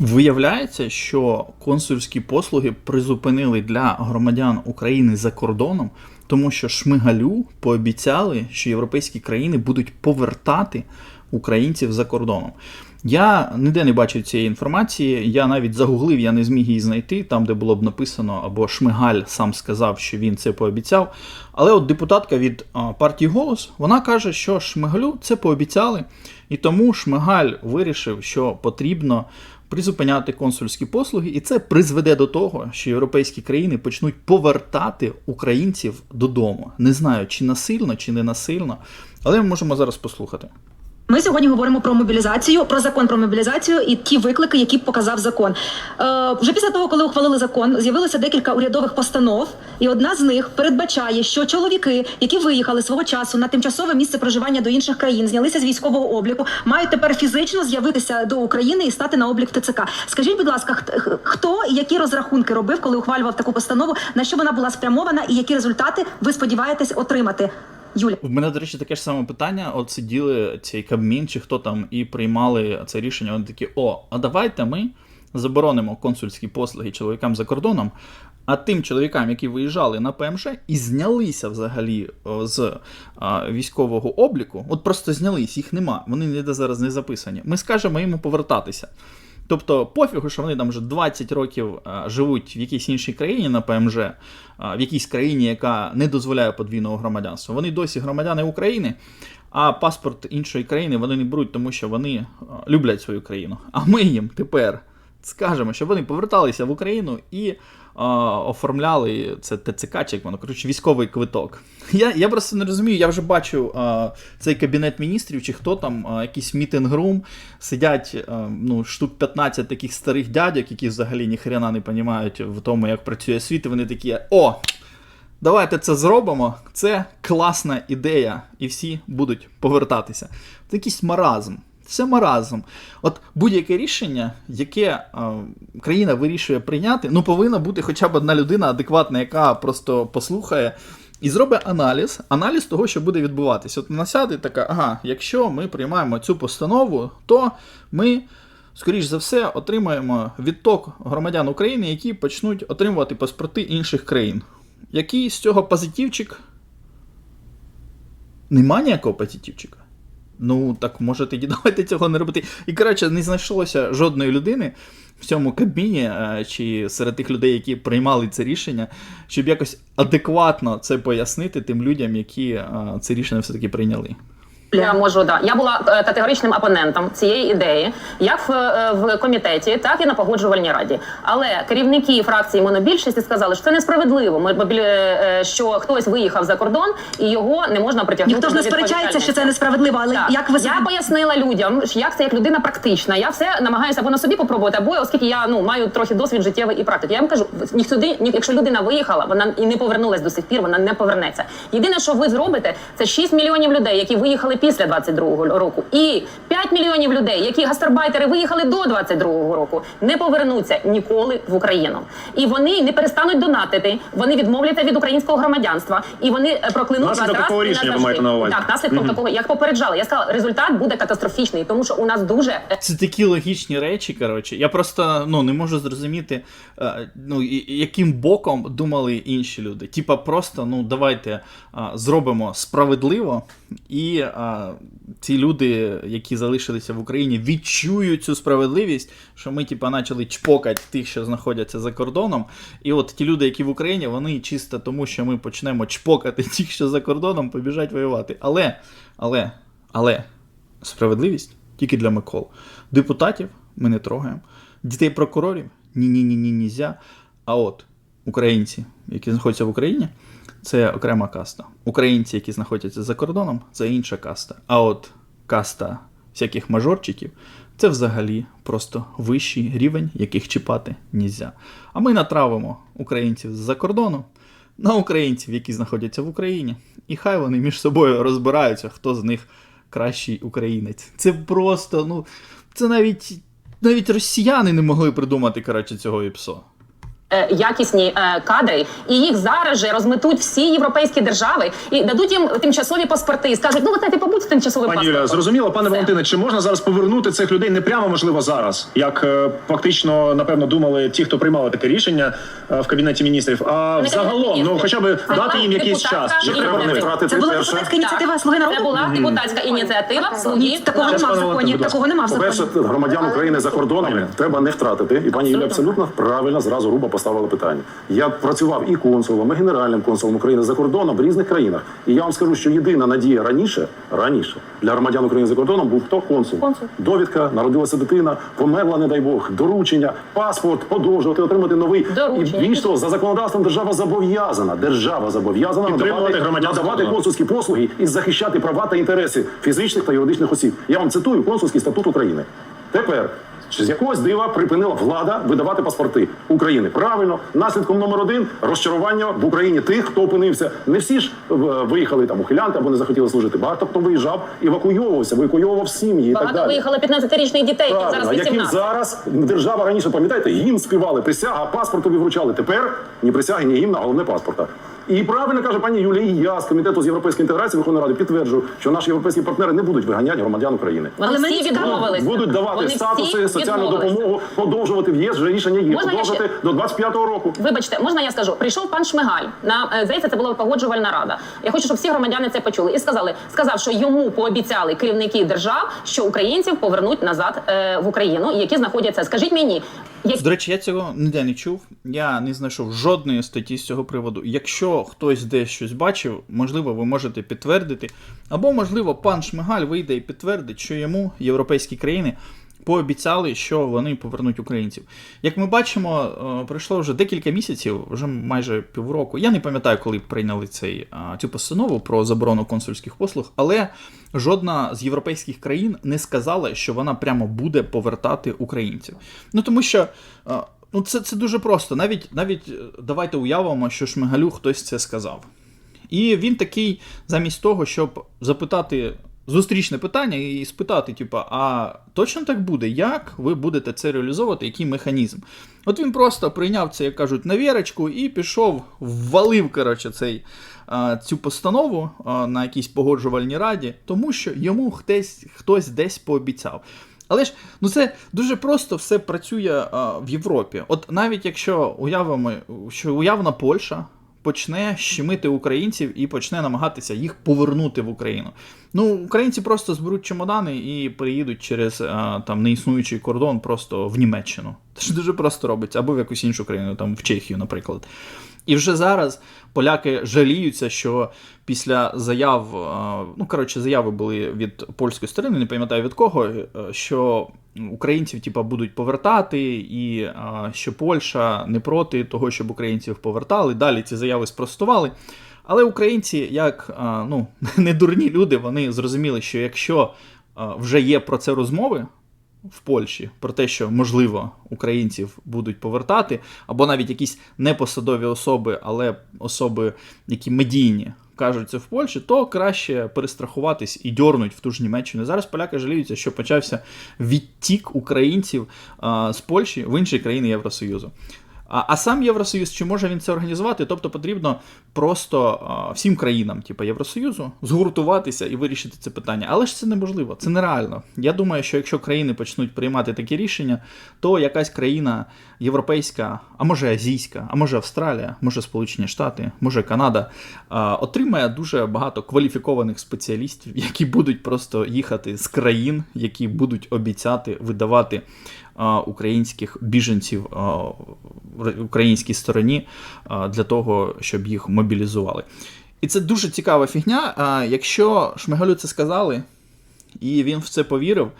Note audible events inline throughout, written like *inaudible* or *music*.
Виявляється, що консульські послуги призупинили для громадян України за кордоном, тому що Шмигалю пообіцяли, що європейські країни будуть повертати українців за кордоном. Я ніде не бачив цієї інформації. Я навіть загуглив, я не зміг її знайти, там, де було б написано, або Шмигаль сам сказав, що він це пообіцяв. Але от депутатка від партії Голос вона каже, що Шмигалю це пообіцяли, і тому Шмигаль вирішив, що потрібно призупиняти консульські послуги, і це призведе до того, що європейські країни почнуть повертати українців додому. Не знаю, чи насильно, чи не насильно, але ми можемо зараз послухати. Ми сьогодні говоримо про мобілізацію, про закон про мобілізацію і ті виклики, які показав закон. Е, вже після того, коли ухвалили закон, з'явилося декілька урядових постанов, і одна з них передбачає, що чоловіки, які виїхали свого часу на тимчасове місце проживання до інших країн, знялися з військового обліку, мають тепер фізично з'явитися до України і стати на облік ТЦК. Скажіть, будь ласка, хто і які розрахунки робив, коли ухвалював таку постанову? На що вона була спрямована, і які результати ви сподіваєтесь отримати? Юля. В мене, до речі, таке ж саме питання. От сиділи цей Кабмін чи хто там і приймали це рішення. Вони такі: о, а давайте ми заборонимо консульські послуги чоловікам за кордоном. А тим чоловікам, які виїжджали на ПМЖ і знялися взагалі з а, військового обліку, от просто знялись, їх нема, вони ніде зараз не записані. Ми скажемо їм повертатися. Тобто пофігу, що вони там вже 20 років живуть в якійсь іншій країні на ПМЖ, в якійсь країні, яка не дозволяє подвійного громадянства. Вони досі громадяни України, а паспорт іншої країни вони не беруть, тому що вони люблять свою країну. А ми їм тепер скажемо, щоб вони поверталися в Україну і а, оформляли це ТЦК, чи як воно коротше, військовий квиток. Я, я просто не розумію, я вже бачу а, цей кабінет міністрів, чи хто там, а, якийсь мітинг-рум, сидять а, ну, штук 15 таких старих дядьок, які взагалі ніхрена не розуміють в тому, як працює світ, і вони такі: о! Давайте це зробимо. Це класна ідея, і всі будуть повертатися. Це якийсь маразм. Це маразм. От будь-яке рішення, яке е, країна вирішує прийняти, ну повинна бути хоча б одна людина адекватна, яка просто послухає і зробить аналіз, аналіз того, що буде відбуватися. От вона сяде і така, ага, якщо ми приймаємо цю постанову, то ми. Скоріш за все, отримаємо відток громадян України, які почнуть отримувати паспорти інших країн. Який з цього позитивчик? Нема ніякого позитивчика. Ну, так може тоді *laughs* давайте цього не робити. І коротше, не знайшлося жодної людини в цьому кабіні е, чи серед тих людей, які приймали це рішення, щоб якось адекватно це пояснити тим людям, які е, це рішення все-таки прийняли. Я можу да. Я була е, категоричним опонентом цієї ідеї, як в, е, в комітеті, так і на погоджувальній раді. Але керівники фракції монобільшості сказали, що це несправедливо. Ми е, що хтось виїхав за кордон і його не можна притягнути. Ніхто ж не сперечається, що це несправедливо, але Так. як ви я пояснила людям, що як це як людина практична. Я все намагаюся або на собі попробувати, або оскільки я ну маю трохи досвід життєвий і практики. Я вам кажу, ні сюди, ні, якщо людина виїхала, вона і не повернулась до сих пір, вона не повернеться. Єдине, що ви зробите, це 6 мільйонів людей, які виїхали після 22-го року, і 5 мільйонів людей, які гастарбайтери виїхали до 22-го року, не повернуться ніколи в Україну. І вони не перестануть донатити. Вони відмовляться від українського громадянства, і вони е, проклянуть вас Наслідок раз такого рішення ви маєте на увазі? Так, наслідком такого, як попереджала. Я сказала, результат буде катастрофічний, тому що у нас дуже е, Це такі логічні речі, коротше. Я просто ну, не можу зрозуміти, е, ну, яким боком думали інші люди. Типа, просто ну, давайте зробимо справедливо, і ці люди, які залишилися в Україні, відчують цю справедливість, що ми, типа, почали чпокати тих, що знаходяться за кордоном. І от ті люди, які в Україні, вони чисто тому, що ми почнемо чпокати тих, що за кордоном, побіжать воювати. Але, але, але. Справедливість тільки для Микол. Депутатів ми не трогаємо. Дітей прокурорів ні-ні-ні ні нізя. А от українці, які знаходяться в Україні, це окрема каста. Українці, які знаходяться за кордоном, це інша каста. А от каста всяких мажорчиків це взагалі просто вищий рівень, яких чіпати нізя. А ми натравимо українців з-за кордону на українців, які знаходяться в Україні, і хай вони між собою розбираються, хто з них кращий українець. Це просто, ну, це навіть навіть росіяни не могли придумати коротше, цього іпсо. Е, якісні е, кадри, і їх зараз же розметуть всі європейські держави і дадуть їм тимчасові паспорти. І скажуть, ну от ти побудь з тимчасовим Пані Юля, зрозуміло, пане Все. Валентине, чи можна зараз повернути цих людей не прямо можливо зараз, як е, фактично напевно думали ті, хто приймали таке рішення е, в кабінеті міністрів, а Не загалом, ну хоча б Це дати їм якийсь час. Що треба не ініціатива. втратити Це була перше. депутатська ініціатива Слуги народу? Це була депутатська ініціатива. Слуги такого нема в законі. Такого нема в По-перше, законі. громадян України за кордонами треба не втратити. І пані Юлія абсолютно правильно зразу грубо поставила питання. Я працював і консулом, і генеральним консулом України за кордоном в різних країнах. І я вам скажу, що єдина надія раніше, раніше для громадян України за кордоном був хто консул. Консул. Довідка, народилася дитина, померла, не дай Бог, доручення, паспорт, подовжувати, отримати новий. Доручення. І більш того, за законодавством держава зобов'язана. Держава зобов'язана надавати, громадян за надавати кордоном. консульські послуги і захищати права та інтереси фізичних та юридичних осіб. Я вам цитую консульський статут України. Тепер. З якогось дива припинила влада видавати паспорти України. Правильно, наслідком номер один розчарування в Україні тих, хто опинився. Не всі ж е, виїхали там ухилянти або не захотіли служити. Багато хто виїжджав, евакуйовувався, евакуйовував сім'ї і так далі. виїхало 15-річних дітей, яким зараз Правильно, яким зараз держава раніше пам'ятаєте, гімн співали, присяга, паспорт вручали. Тепер ні присяги, ні гімна, головне паспорта. І правильно каже пані Юлія, і я з комітету з європейської інтеграції Верховної Ради підтверджую, що наші європейські партнери не будуть виганяти громадян України. Але мені всі цікаво. відмовилися. Будуть давати Вони статуси, соціальну допомогу, подовжувати в'їзд, вже рішення є. Можна Подовжити ще? до 25-го року. Вибачте, можна я скажу? Прийшов пан Шмигаль на е, здається, це була погоджувальна рада. Я хочу, щоб всі громадяни це почули. І сказали, сказав, що йому пообіцяли керівники держав, що українців повернуть назад е, в Україну, які знаходяться. Скажіть мені, До речі, я цього ніде не чув. Я не знайшов жодної статті з цього приводу. Якщо хтось десь щось бачив, можливо, ви можете підтвердити. Або, можливо, пан Шмигаль вийде і підтвердить, що йому європейські країни пообіцяли, що вони повернуть українців. Як ми бачимо, е, пройшло вже декілька місяців, вже майже півроку. Я не пам'ятаю, коли прийняли цей, цю постанову про заборону консульських послуг, але жодна з європейських країн не сказала, що вона прямо буде повертати українців. Ну тому що. е, Ну, це, це дуже просто. Навіть, навіть е, давайте уявимо, що Шмигалю хтось це сказав. І він такий, замість того, щоб запитати зустрічне питання і спитати, типа, а точно так буде? Як ви будете це реалізовувати? Який механізм? От він просто прийняв це, як кажуть, на вірочку і пішов, ввалив, коротше, цей, цю постанову на якійсь погоджувальній раді, тому що йому хтось, хтось десь пообіцяв. Але ж ну це дуже просто все працює а, в Європі. От навіть якщо уявимо, що уявна Польща почне щемити українців і почне намагатися їх повернути в Україну. Ну, українці просто зберуть чемодани і приїдуть через там неіснуючий кордон просто в Німеччину. Це ж дуже просто робиться, або в якусь іншу країну, там в Чехію, наприклад. І вже зараз поляки жаліються, що після заяв, ну коротше, заяви були від польської сторони, не пам'ятаю від кого, е, що українців типа, будуть повертати, і а, що Польща не проти того, щоб українців повертали. Далі ці заяви спростували. Але українці, як а, ну, *laughs* не дурні люди, вони зрозуміли, що якщо а, вже є про це розмови, в Польщі про те, що можливо українців будуть повертати, або навіть якісь непосадові особи, але особи, які медійні. Кажуть це в Польщі, то краще перестрахуватись і дьорнуть в ту ж Німеччину. Зараз поляки жаліються, що почався відтік українців а, з Польщі в інші країни Євросоюзу. А, а сам Євросоюз, чи може він це організувати? Тобто потрібно просто а, всім країнам, типу Євросоюзу, згуртуватися і вирішити це питання. Але ж це неможливо, це нереально. Я думаю, що якщо країни почнуть приймати такі рішення, то якась країна європейська, а може азійська, а може Австралія, може Сполучені Штати, може Канада, отримає дуже багато кваліфікованих спеціалістів, які будуть просто їхати з країн, які будуть обіцяти видавати українських біженців в українській стороні для того, щоб їх мобілізували. І це дуже цікава фігня. Якщо Шмигалю це сказали, і він в це повірив,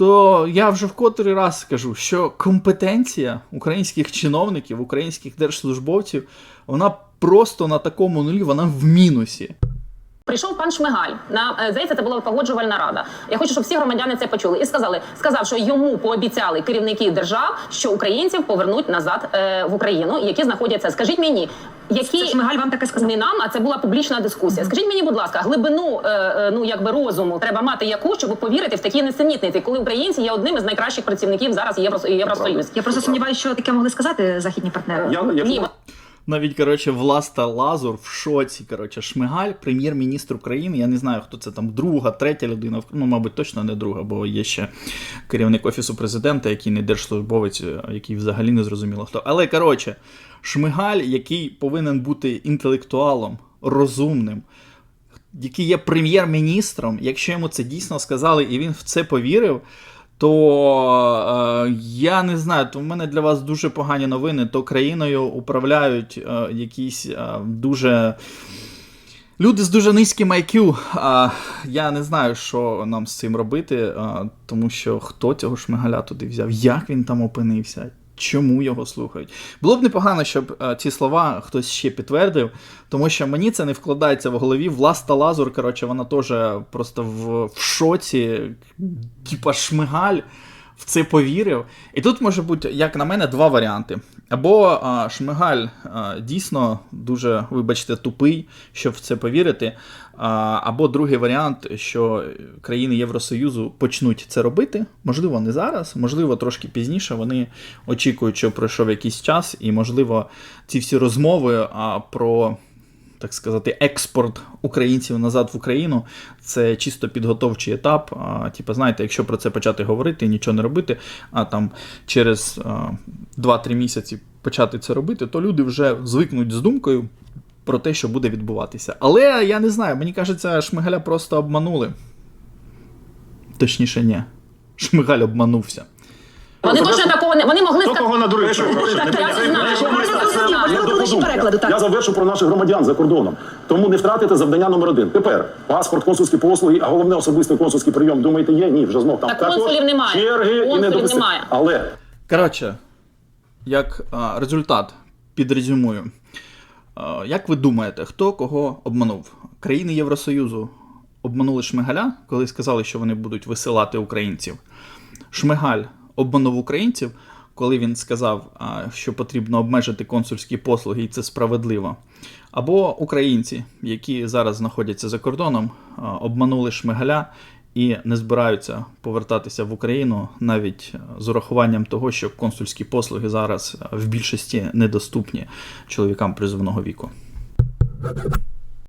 то я вже в котрий раз скажу, що компетенція українських чиновників, українських держслужбовців, вона просто на такому нулі, вона в мінусі. Прийшов пан Шмигаль на е, здається, це була погоджувальна рада. Я хочу, щоб всі громадяни це почули. І сказали, сказав, що йому пообіцяли керівники держав, що українців повернуть назад е, в Україну, які знаходяться. Скажіть мені, які Це Шмигаль вам таке сказав? не нам, а це була публічна дискусія. Скажіть мені, будь ласка, глибину е, е, ну якби розуму треба мати яку, щоб повірити в такі несенітниці, коли українці є одним із найкращих працівників зараз Євросоюз. Я просто сумніваюся, що таке могли сказати західні партнери. Я, якщо Ні, Навіть коротше, Власта Лазур в шоці. Коротше, Шмигаль, прем'єр-міністр України. Я не знаю, хто це там, друга, третя людина. Ну, мабуть, точно не друга, бо є ще керівник офісу президента, який не держслужбовець, який взагалі не зрозуміло хто. Але коротше, Шмигаль, який повинен бути інтелектуалом, розумним, який є прем'єр-міністром, якщо йому це дійсно сказали, і він в це повірив. То е, я не знаю, то в мене для вас дуже погані новини. То країною управляють е, якісь е, дуже люди з дуже низьким IQ. А я не знаю, що нам з цим робити, а, тому що хто цього шмигаля туди взяв, як він там опинився. Чому його слухають? Було б непогано, щоб е, ці слова хтось ще підтвердив, тому що мені це не вкладається в голові. Власта Лазур, коротше, вона теж просто в, в шоці, типа шмигаль в це повірив. І тут може бути, як на мене, два варіанти. Або а, Шмигаль а, дійсно дуже, вибачте, тупий, щоб в це повірити. А, або другий варіант, що країни Євросоюзу почнуть це робити. Можливо, не зараз, можливо, трошки пізніше. Вони очікують, що пройшов якийсь час, і, можливо, ці всі розмови а, про так сказати, експорт українців назад в Україну це чисто підготовчий етап. Типу, знаєте, якщо про це почати говорити і нічого не робити, а там через 2-3 місяці почати це робити, то люди вже звикнуть з думкою про те, що буде відбуватися. Але я не знаю, мені кажеться, Шмигаля просто обманули. Точніше, ні. Шмигаль обманувся. Вони точно такого не вони могли Хто сказати. кого надурив? Що, що, Так, я це- знаю. якщо ми це- знаю. я Можливо, перекладу, так. Я завершу про наших громадян за кордоном. Тому не втратите завдання номер один. Тепер паспорт, консульські послуги, а головне особистий консульський прийом. Думаєте, є? Ні, вже знов там Так консулів немає. черги і Консулів недопусти- немає. Але Коротше, як а, результат, підрезюмую. А, як ви думаєте, хто кого обманув? Країни Євросоюзу обманули Шмигаля, коли сказали, що вони будуть висилати українців. Шмигаль обманув українців, коли він сказав, що потрібно обмежити консульські послуги, і це справедливо. Або українці, які зараз знаходяться за кордоном, обманули Шмигаля і не збираються повертатися в Україну навіть з урахуванням того, що консульські послуги зараз в більшості недоступні чоловікам призовного віку.